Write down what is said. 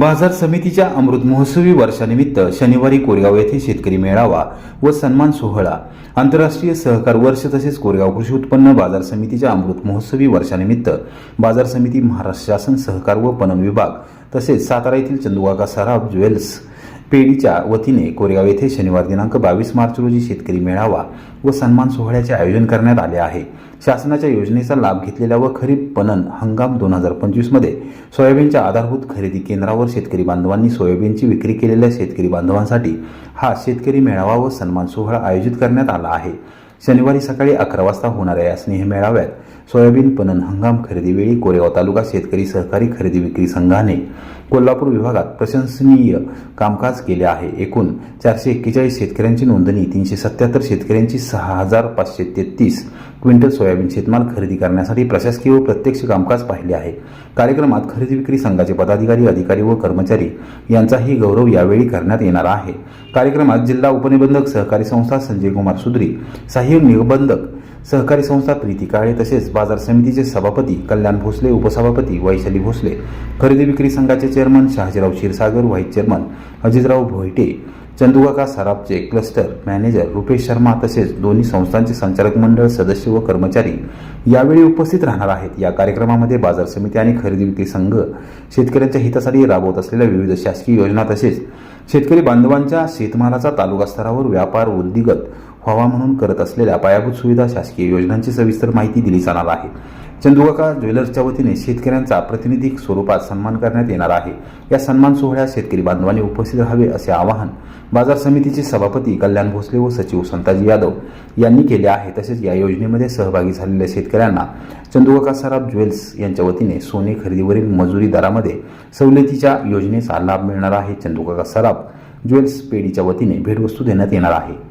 बाजार समितीच्या अमृत महोत्सवी वर्षानिमित्त शनिवारी कोरेगाव येथे शेतकरी मेळावा व सन्मान सोहळा. आंतरराष्ट्रीय सहकार वर्ष तसेच कोरेगाव कृषी उत्पन्न बाजार समितीच्या अमृत महोत्सवी वर्षानिमित्त बाजार समिती महाराष्ट्र शासन सहकार व पणन विभाग तसेच सातारा येथील चंदुकाका सराफ ज्वेल्स पेढीच्या वतीने कोरेगाव येथे शनिवार दिनांक बावीस मार्च रोजी शेतकरी मेळावा व सन्मान सोहळ्याचे आयोजन करण्यात आले आहे. शासनाच्या योजनेचा लाभ घेतलेल्या व खरीप पणन हंगाम दोन हजार पंचवीसमध्ये सोयाबीनच्या आधारभूत खरेदी केंद्रावर शेतकरी बांधवांनी सोयाबीनची विक्री केलेल्या शेतकरी बांधवांसाठी हा शेतकरी मेळावा व सन्मान सोहळा आयोजित करण्यात आला आहे. शनिवारी सकाळी अकरा वाजता होणाऱ्या या स्नेह मेळाव्यात सोयाबीन पणन हंगाम खरेदीवेळी कोरेगाव तालुका शेतकरी सहकारी खरेदी विक्री संघाने कोल्हापूर विभागात प्रशंसनीय कामकाज केले आहे. एकूण चारशे एक्केचाळीस शेतकऱ्यांची नोंदणी तीनशे सत्याहत्तर शेतकऱ्यांची सहा हजार पाचशे तेहतीस क्विंटल सोयाबीन शेतमाल खरेदी करण्यासाठी प्रशासकीय व प्रत्यक्ष कामकाज पाहिले आहे. कार्यक्रमात खरेदी विक्री संघाचे पदाधिकारी अधिकारी व कर्मचारी यांचाही गौरव यावेळी करण्यात येणार आहे. कार्यक्रमात जिल्हा उपनिबंधक सहकारी संस्था संजय कुमार सुद्री सहाय्यक निबंधक सहकारी संस्था प्रीती काळे तसेच बाजार समितीचे सभापती कल्याण भोसले उपसभापती वैशाली भोसले खरेदी विक्री संघाचे chairman Shahajirao Kshirsagar vice chairman Ajitrao Bhoite Chandukaka सराफचे cluster manager Rupesh Sharma तसेच दोन्ही संस्थांचे संचालक मंडळ सदस्य व कर्मचारी यावेळी उपस्थित राहणार आहेत. या कार्यक्रमामध्ये बाजार समिती आणि खरेदी विक्री संघ शेतकऱ्यांच्या हितासाठी राबवत असलेल्या विविध शासकीय योजना तसेच शेतकरी बांधवांच्या शेतमालाचा तालुका स्तरावर व्यापार उद्दिगत व्हावा म्हणून करत असलेल्या पायाभूत सुविधा शासकीय योजनांची सविस्तर माहिती दिली जाणार आहे. चंदुकाका ज्वेलर्सच्या वतीने शेतकऱ्यांचा प्रतिनिधिक स्वरूपात सन्मान करण्यात येणार आहे. या सन्मान सोहळ्यात शेतकरी बांधवांनी उपस्थित राहावे असे आवाहन बाजार समितीचे सभापती कल्याण भोसले व सचिव संताजी यादव यांनी केले आहे. तसेच या योजनेमध्ये सहभागी झालेल्या शेतकऱ्यांना चंदुकाका सराफ ज्वेल्स यांच्या वतीने सोने खरेदीवरील मजुरी दरामध्ये सवलतीच्या योजनेचा लाभ मिळणार आहे. चंदुकाका सराफ ज्वेल्स पेढीच्या वतीने भेटवस्तू देण्यात येणार आहे.